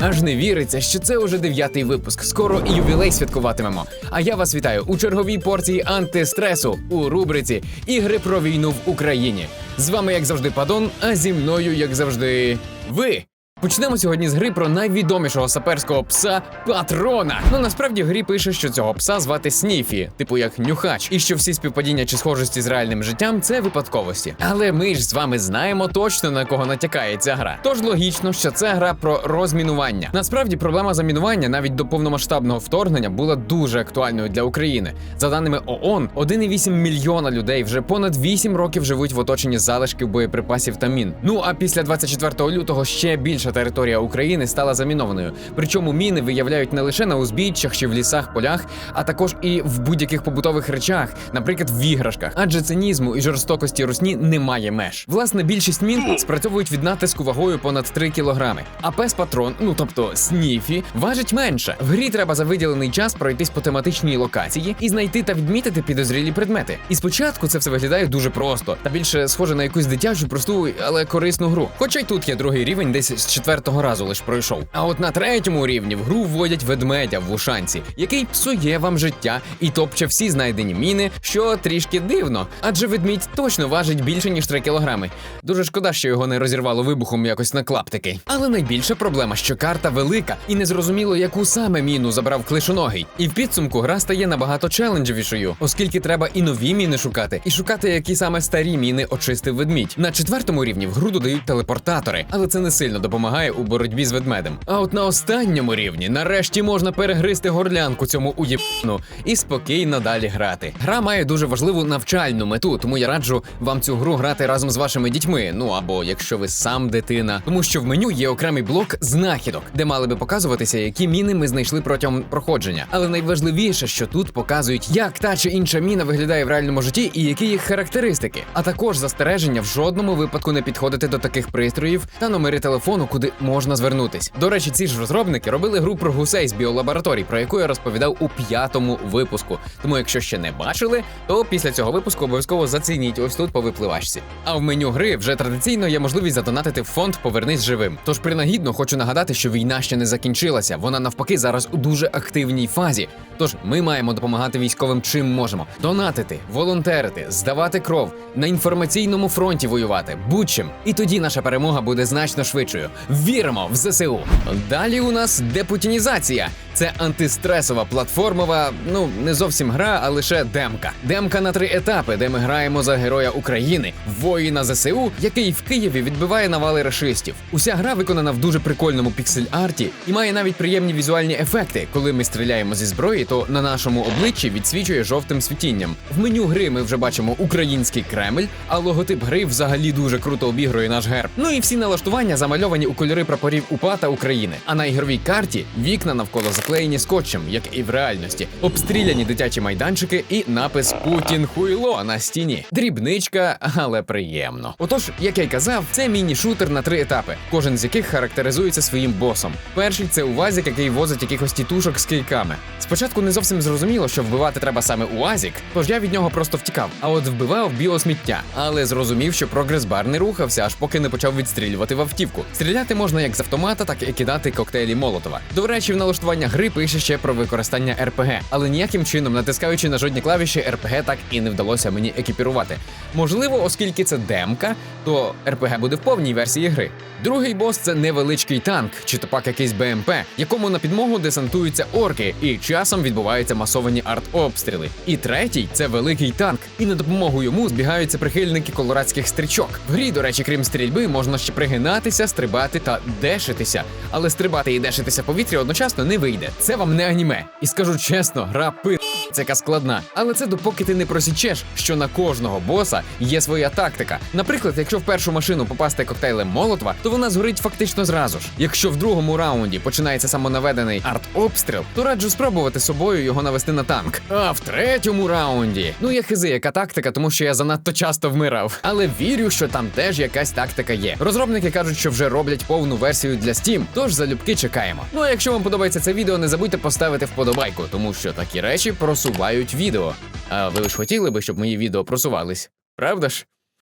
Аж не віриться, що це уже дев'ятий випуск. Скоро і ювілей святкуватимемо. А я вас вітаю у черговій порції антистресу у рубриці Ігри про війну в Україні. З вами, як завжди, Падон, а зі мною, як завжди, ви. Почнемо сьогодні з гри про найвідомішого саперського пса патрона. Ну насправді в грі пише, що цього пса звати Сніфі, типу як нюхач, і що всі співпадіння чи схожості з реальним життям це випадковості. Але ми ж з вами знаємо точно на кого натякає ця гра. Тож логічно, що це гра про розмінування. Насправді проблема замінування навіть до повномасштабного вторгнення була дуже актуальною для України. За даними ООН, 1,8 мільйона людей вже понад 8 років живуть в оточенні залишків боєприпасів та мін. Ну а після 24 лютого ще більша територія України стала замінованою. Причому міни виявляють не лише на узбіччях чи в лісах, полях, а також і в будь-яких побутових речах, наприклад, в іграшках. Адже цинізму і жорстокості русні немає меж. Власне, більшість мін спрацьовують від натиску вагою понад 3 кілограми. А пес патрон, ну тобто сніфі, важить менше. В грі треба за виділений час пройтись по тематичній локації і знайти та відмітити підозрілі предмети. І спочатку це все виглядає дуже просто та більше схоже на якусь дитячу, просту, але корисну гру. Хоча й тут є другий рівень, десь з четвертого разу лиш пройшов. А от на третьому рівні в гру вводять ведмедя в вушанці, який псує вам життя і топче всі знайдені міни, що трішки дивно. Адже ведмідь точно важить більше ніж 3 кілограми. Дуже шкода, що його не розірвало вибухом якось на клаптики. Але найбільша проблема, що карта велика, і незрозуміло, яку саме міну забрав клишоногий. І в підсумку гра стає набагато челенджовішою, оскільки треба і нові міни шукати, і шукати, які саме старі міни очистив ведмідь. На четвертому рівні в гру додають телепортатори, але це не сильно допомагає у боротьбі з ведмедем. А от на останньому рівні нарешті можна перегризти горлянку цьому уєбну і спокійно далі грати. Гра має дуже важливу навчальну мету, тому я раджу вам цю гру грати разом з вашими дітьми. Ну або якщо ви сам дитина, тому що в меню є окремий блок знахідок, де мали би показуватися, які міни ми знайшли протягом проходження. Але найважливіше, що тут показують, як та чи інша міна виглядає в реальному житті і які їх характеристики. А також застереження в жодному випадку не підходити до таких пристроїв та номери телефону, куди можна звернутись. До речі, ці ж розробники робили гру про гусей з біолабораторій, про яку я розповідав у п'ятому випуску. Тому, якщо ще не бачили, то після цього випуску обов'язково зацініть ось тут по випливачці. А в меню гри вже традиційно є можливість задонатити в фонд Повернись живим. Тож принагідно хочу нагадати, що війна ще не закінчилася. Вона навпаки зараз у дуже активній фазі. Тож ми маємо допомагати військовим чим можемо: донатити, волонтерити, здавати кров, на інформаційному фронті воювати, будь-чим. І тоді наша перемога буде значно швидшою. Віримо в ЗСУ. Далі у нас депутінізація. Це антистресова платформова, ну не зовсім гра, а лише демка. Демка на три етапи, де ми граємо за героя України, воїна ЗСУ, який в Києві відбиває навали рашистів. Уся гра виконана в дуже прикольному піксель-арті і має навіть приємні візуальні ефекти. Коли ми стріляємо зі зброї, то на нашому обличчі відсвічує жовтим світінням. В меню гри ми вже бачимо український Кремль, а логотип гри взагалі дуже круто обігрує наш герб. Ну і всі налаштування замальовані у кольори прапорів УПА та України. А на ігровій карті вікна навколо заклеєні скотчем, як і в реальності, обстріляні дитячі майданчики і напис Путін хуйло на стіні. Дрібничка, але приємно. Отож, як я й казав, це міні-шутер на три етапи, кожен з яких характеризується своїм босом. Перший це УАЗик, який возить якихось тітушок з кийками. Спочатку не зовсім зрозуміло, що вбивати треба саме УАЗик, тож я від нього просто втікав. А от вбивав біосміття, але зрозумів, що прогрес-бар не рухався, аж поки не почав відстрілювати в автівку. Стріляти можна як з автомата, так і кидати коктейлі Молотова. До речі, в налаштування гри пише ще про використання РПГ, але ніяким чином, натискаючи на жодні клавіші, РПГ так і не вдалося мені екіпірувати. Можливо, оскільки це демка, то РПГ буде в повній версії гри. Другий бос це невеличкий танк, чи то пак якийсь БМП, якому на підмогу десантуються орки, і часом відбуваються масовані арт-обстріли. І третій це великий танк, і на допомогу йому збігаються прихильники колорадських стрічок. В грі, до речі, крім стрільби, можна ще пригинатися, стрибати та дешитися. Але стрибати і дешитися повітря одночасно не вийде. Це вам не аніме. І скажу чесно, гра пи яка складна. Але це допоки ти не просічеш, що на кожного боса є своя тактика. Наприклад, якщо в першу машину попасти коктейлем Молотова, то вона згорить фактично зразу ж. Якщо в другому раунді починається самонаведений арт-обстріл, то раджу спробувати собою його навести на танк. А в третьому раунді, ну я хизи, яка тактика, тому що я занадто часто вмирав. Але вірю, що там теж якась тактика є. Розробники кажуть, що вже роблять повну версію для Steam, тож залюбки чекаємо. Ну а якщо вам подобається це відео, не забудьте поставити вподобайку, тому що такі речі просувають відео. А ви ж хотіли би, щоб мої відео просувались? Правда ж?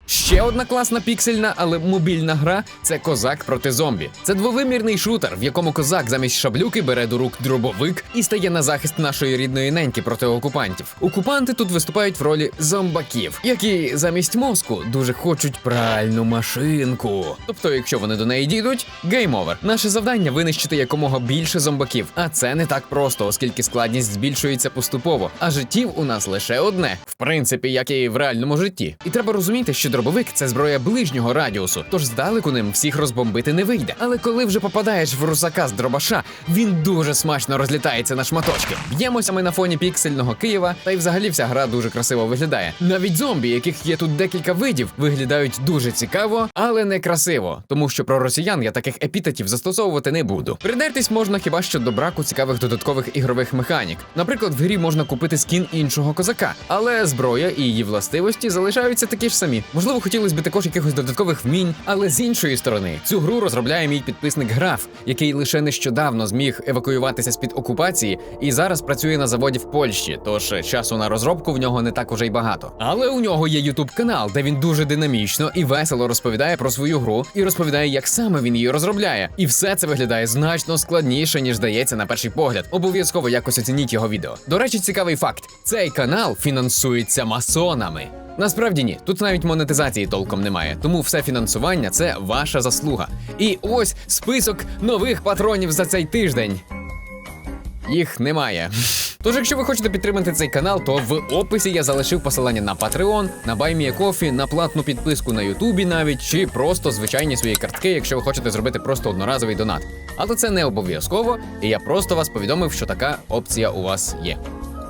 Ще одна класна піксельна, але мобільна гра це козак проти зомбі. Це двовимірний шутер, в якому козак замість шаблюки бере до рук дробовик і стає на захист нашої рідної неньки проти окупантів. Окупанти тут виступають в ролі зомбаків, які замість мозку дуже хочуть пральну машинку. Тобто, якщо вони до неї дійдуть, гейм овер. Наше завдання винищити якомога більше зомбаків. А це не так просто, оскільки складність збільшується поступово. А життів у нас лише одне, в принципі, як і в реальному житті. І треба розуміти, що дробовик це зброя ближнього радіусу, тож здалеку ним всіх розбомбити не вийде. Але коли вже попадаєш в русака з дробаша, він дуже смачно розлітається на шматочки. Б'ємося ми на фоні піксельного Києва, та й взагалі вся гра дуже красиво виглядає. Навіть зомбі, яких є тут декілька видів, виглядають дуже цікаво, але не красиво, тому що про росіян я таких епітетів застосовувати не буду. Придертись можна хіба що до браку цікавих додаткових ігрових механік. Наприклад, в грі можна купити скін іншого козака, але зброя і її властивості залишаються такі ж самі. Можливо, хотілося б також якихось додаткових вмінь, але з іншої сторони, цю гру розробляє мій підписник Граф, який лише нещодавно зміг евакуюватися з під окупації і зараз працює на заводі в Польщі. Тож часу на розробку в нього не так уже й багато. Але у нього є ютуб канал, де він дуже динамічно і весело розповідає про свою гру і розповідає, як саме він її розробляє. І все це виглядає значно складніше, ніж здається на перший погляд. Обов'язково якось оцініть його відео. До речі, цікавий факт: цей канал фінансується масонами. Насправді ні, тут навіть монетизації толком немає, тому все фінансування це ваша заслуга. І ось список нових патронів за цей тиждень. Їх немає. Тож, якщо ви хочете підтримати цей канал, то в описі я залишив посилання на Patreon, на BuyMeACoffee, на платну підписку на Ютубі навіть, чи просто звичайні свої картки, якщо ви хочете зробити просто одноразовий донат. Але це не обов'язково, і я просто вас повідомив, що така опція у вас є.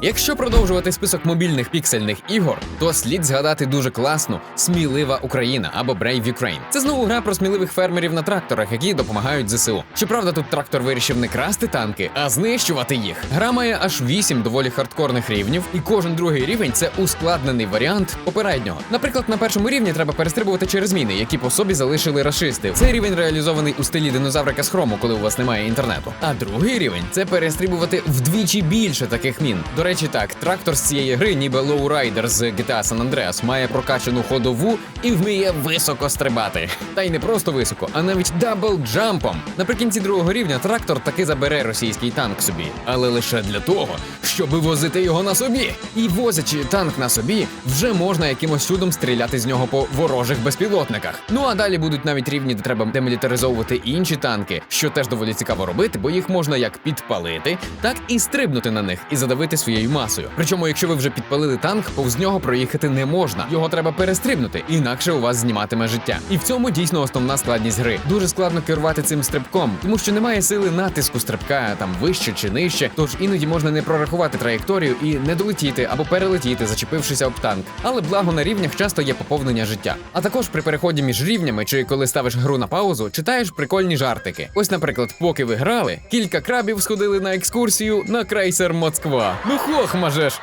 Якщо продовжувати список мобільних піксельних ігор, то слід згадати дуже класну смілива Україна або Brave Ukraine. Це знову гра про сміливих фермерів на тракторах, які допомагають ЗСУ. Щоправда, тут трактор вирішив не красти танки, а знищувати їх. Гра має аж вісім доволі хардкорних рівнів, і кожен другий рівень це ускладнений варіант попереднього. Наприклад, на першому рівні треба перестрибувати через міни, які по собі залишили рашисти. Цей рівень реалізований у стилі динозаврика з хрому, коли у вас немає інтернету. А другий рівень це перестрибувати вдвічі більше таких мін. До речі, так, трактор з цієї гри, ніби лоурайдер з GTA San Andreas, має прокачану ходову і вміє високо стрибати. Та й не просто високо, а навіть дабл-джампом. Наприкінці другого рівня трактор таки забере російський танк собі, але лише для того, щоб возити його на собі. І возячи танк на собі, вже можна якимось чудом стріляти з нього по ворожих безпілотниках. Ну а далі будуть навіть рівні, де треба демілітаризовувати інші танки, що теж доволі цікаво робити, бо їх можна як підпалити, так і стрибнути на них і задавити своєю масою. Причому, якщо ви вже підпалили танк, повз нього проїхати не можна. Його треба перестрибнути, інакше у вас зніматиме життя. І в цьому дійсно основна складність гри. Дуже складно керувати цим стрибком, тому що немає сили натиску стрибка там вище чи нижче. Тож іноді можна не прорахувати траєкторію і не долетіти або перелетіти, зачепившися об танк. Але благо на рівнях часто є поповнення життя. А також при переході між рівнями, чи коли ставиш гру на паузу, читаєш прикольні жартики. Ось, наприклад, поки ви грали, кілька крабів сходили на екскурсію на крейсер Москва. Ну хох мажеш.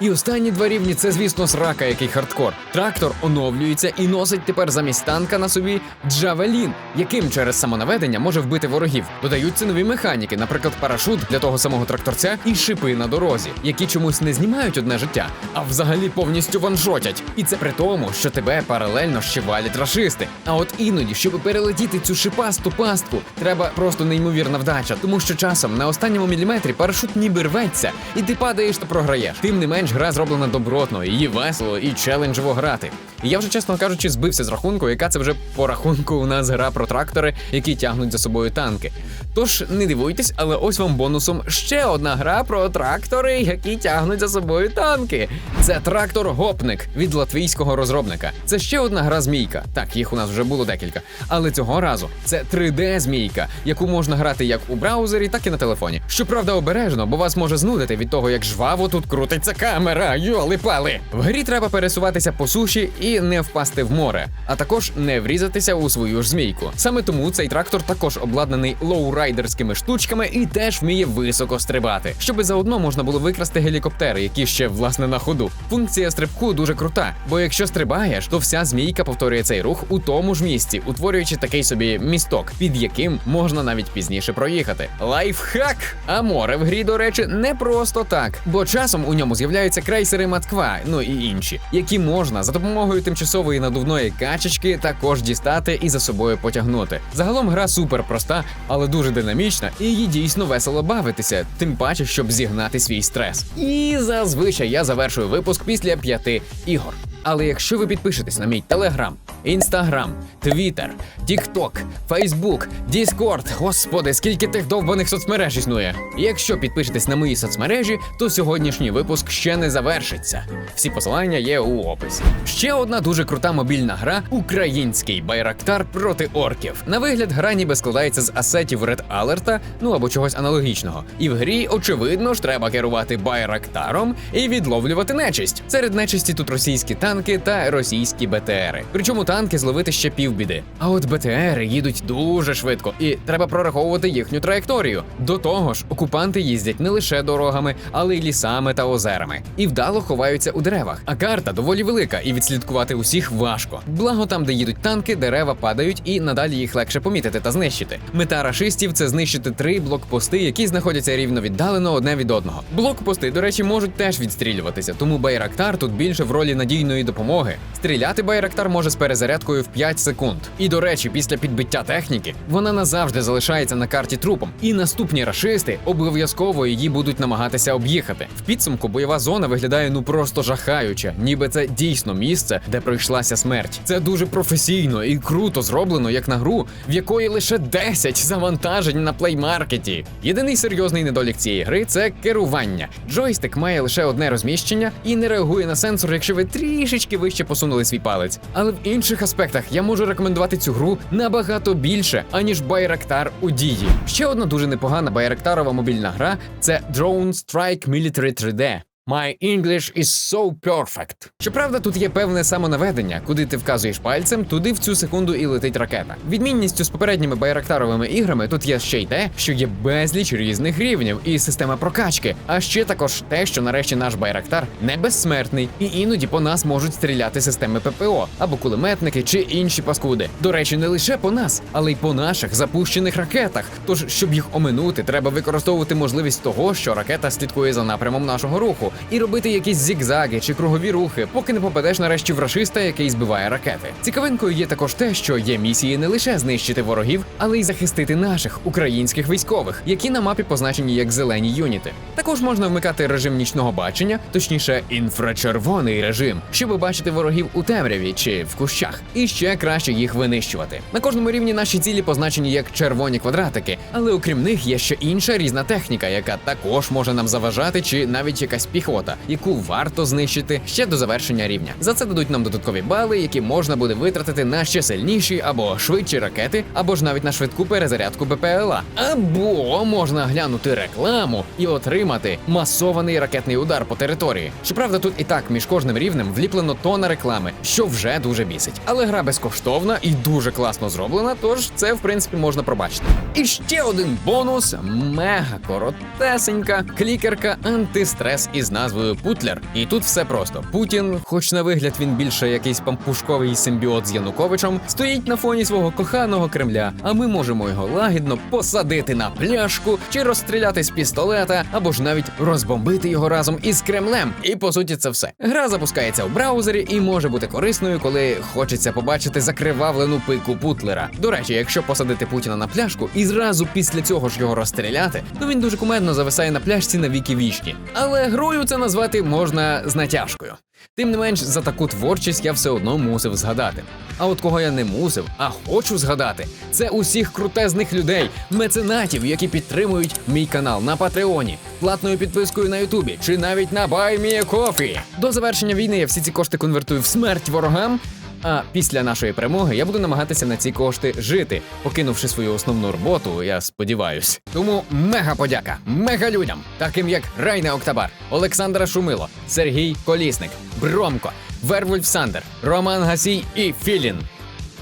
І останні два рівні це, звісно, срака, який хардкор. Трактор оновлюється і носить тепер замість танка на собі Джавелін, яким через самонаведення може вбити ворогів. Додаються нові механіки, наприклад, парашут для того самого тракторця і шипи на дорозі, які чомусь не знімають одне життя, а взагалі повністю ваншотять. І це при тому, що тебе паралельно ще валять рашисти. А от іноді, щоб перелетіти цю шипасту пастку, треба просто неймовірна вдача, тому що часом на останньому міліметрі парашут ніби рветься, і ти падаєш та програєш. Тим не менш, гра зроблена добротно, її весело і челенджево грати. Я вже, чесно кажучи, збився з рахунку, яка це вже по рахунку у нас гра про трактори, які тягнуть за собою танки. Тож не дивуйтесь, але ось вам бонусом ще одна гра про трактори, які тягнуть за собою танки. Це трактор Гопник від латвійського розробника. Це ще одна гра змійка. Так, їх у нас вже було декілька. Але цього разу це 3D змійка, яку можна грати як у браузері, так і на телефоні. Щоправда, обережно, бо вас може знудити від того, як жваво тут крутиться камера. Йоли пали. В грі треба пересуватися по суші і не впасти в море, а також не врізатися у свою ж змійку. Саме тому цей трактор також обладнаний лоурайдером глайдерськими штучками і теж вміє високо стрибати, щоби заодно можна було викрасти гелікоптери, які ще власне на ходу. Функція стрибку дуже крута, бо якщо стрибаєш, то вся змійка повторює цей рух у тому ж місці, утворюючи такий собі місток, під яким можна навіть пізніше проїхати. Лайфхак! А море в грі, до речі, не просто так, бо часом у ньому з'являються крейсери Москва, ну і інші, які можна за допомогою тимчасової надувної качечки також дістати і за собою потягнути. Загалом гра супер проста, але дуже динамічна, і її дійсно весело бавитися, тим паче, щоб зігнати свій стрес. І зазвичай я завершую випуск після п'яти ігор. Але якщо ви підпишетесь на мій телеграм, інстаграм, твіттер, тікток, фейсбук, діскорд, господи, скільки тих довбаних соцмереж існує. Якщо підпишетесь на мої соцмережі, то сьогоднішній випуск ще не завершиться. Всі посилання є у описі. Ще одна дуже крута мобільна гра Український байрактар проти орків. На вигляд гра ніби складається з асетів Red Alert, ну або чогось аналогічного. І в грі, очевидно ж, треба керувати байрактаром і відловлювати нечисть. Серед нечисті тут російські танки та російські БТРи. Причому танки зловити ще півбіди. А от БТРи їдуть дуже швидко, і треба прораховувати їхню траєкторію. До того ж, окупанти їздять не лише дорогами, але й лісами та озерами, і вдало ховаються у деревах. А карта доволі велика, і відслідкувати усіх важко. Благо там, де їдуть танки, дерева падають, і надалі їх легше помітити та знищити. Мета рашистів це знищити три блокпости, які знаходяться рівно віддалено одне від одного. Блокпости, до речі, можуть теж відстрілюватися, тому Байрактар тут більше в ролі надійної допомоги. Стріляти Байрактар може з перезарядкою в 5 секунд. І до речі, після підбиття техніки вона назавжди залишається на карті трупом. І наступні рашисти обов'язково її будуть намагатися об'їхати. В підсумку бойова зона виглядає ну просто жахаюче, ніби це дійсно місце, де пройшлася смерть. Це дуже професійно і круто зроблено, як на гру, в якої лише 10 завантажень на плеймаркеті. Єдиний серйозний недолік цієї гри це керування. Джойстик має лише одне розміщення і не реагує на сенсор, якщо ви трішечки вище посунули свій палець. Але в інших аспектах я можу рекомендувати цю гру набагато більше, аніж Байрактар у дії. Ще одна дуже непогана байрактарова мобільна гра це Drone Strike Military 3D. My English is so perfect. Щоправда, тут є певне самонаведення, куди ти вказуєш пальцем, туди в цю секунду і летить ракета. Відмінністю з попередніми байрактаровими іграми тут є ще й те, що є безліч різних рівнів і система прокачки. А ще також те, що нарешті наш байрактар не безсмертний, і іноді по нас можуть стріляти системи ППО або кулеметники чи інші паскуди. До речі, не лише по нас, але й по наших запущених ракетах. Тож, щоб їх оминути, треба використовувати можливість того, що ракета слідкує за напрямом нашого руху і робити якісь зігзаги чи кругові рухи, поки не попадеш нарешті в рашиста, який збиває ракети. Цікавинкою є також те, що є місії не лише знищити ворогів, але й захистити наших українських військових, які на мапі позначені як зелені юніти. Також можна вмикати режим нічного бачення, точніше, інфрачервоний режим, щоб бачити ворогів у темряві чи в кущах, і ще краще їх винищувати. На кожному рівні наші цілі позначені як червоні квадратики, але окрім них є ще інша різна техніка, яка також може нам заважати, чи навіть якась піхота, яку варто знищити ще до завершення рівня. За це дадуть нам додаткові бали, які можна буде витратити на ще сильніші або швидші ракети, або ж навіть на швидку перезарядку БПЛА. Або можна глянути рекламу і отримати масований ракетний удар по території. Щоправда, тут і так між кожним рівнем вліплено тона реклами, що вже дуже бісить. Але гра безкоштовна і дуже класно зроблена, тож це в принципі можна пробачити. І ще один бонус: мега коротесенька клікерка антистрес із назвою Путлер. І тут все просто. Путін, хоч на вигляд він більше якийсь пампушковий симбіот з Януковичем, стоїть на фоні свого коханого Кремля, а ми можемо його лагідно посадити на пляшку чи розстріляти з пістолета, або ж навіть розбомбити його разом із Кремлем. І по суті, це все. Гра запускається в браузері і може бути корисною, коли хочеться побачити закривавлену пику Путлера. До речі, якщо посадити Путіна на пляшку і зразу після цього ж його розстріляти, то він дуже кумедно зависає на пляшці на віки вічні. Але грою це назвати можна з натяжкою. Тим не менш, за таку творчість я все одно мусив згадати. А от кого я не мусив, а хочу згадати, це усіх крутезних людей, меценатів, які підтримують мій канал на Патреоні, платною підпискою на Ютубі чи навіть на BuyMeACoffee. До завершення війни я всі ці кошти конвертую в смерть ворогам. А після нашої перемоги я буду намагатися на ці кошти жити, покинувши свою основну роботу, я сподіваюсь. Тому мега подяка, мега людям, таким як Райне Октабар, Олександра Шумило, Сергій Колісник, Бромко, Вервольф Сандер, Роман Гасій і Філін.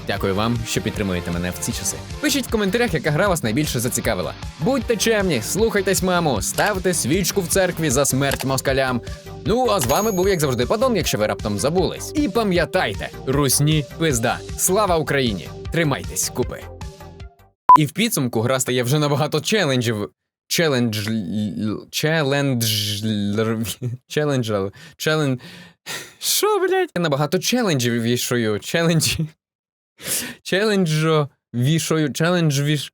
Дякую вам, що підтримуєте мене в ці часи. Пишіть в коментарях, яка гра вас найбільше зацікавила. Будьте чемні, слухайтесь маму, ставте свічку в церкві за смерть москалям. Ну а з вами був, як завжди, Падон, якщо ви раптом забулись. І пам'ятайте, русні пизда. Слава Україні! Тримайтесь, купи. І в підсумку гра стає вже набагато челенджів. Челендж. Челендж. Челендж. Челендж. Що, блядь? Набагато челенджів вішою. Челенджі. Челенджо вішою. Челендж віш.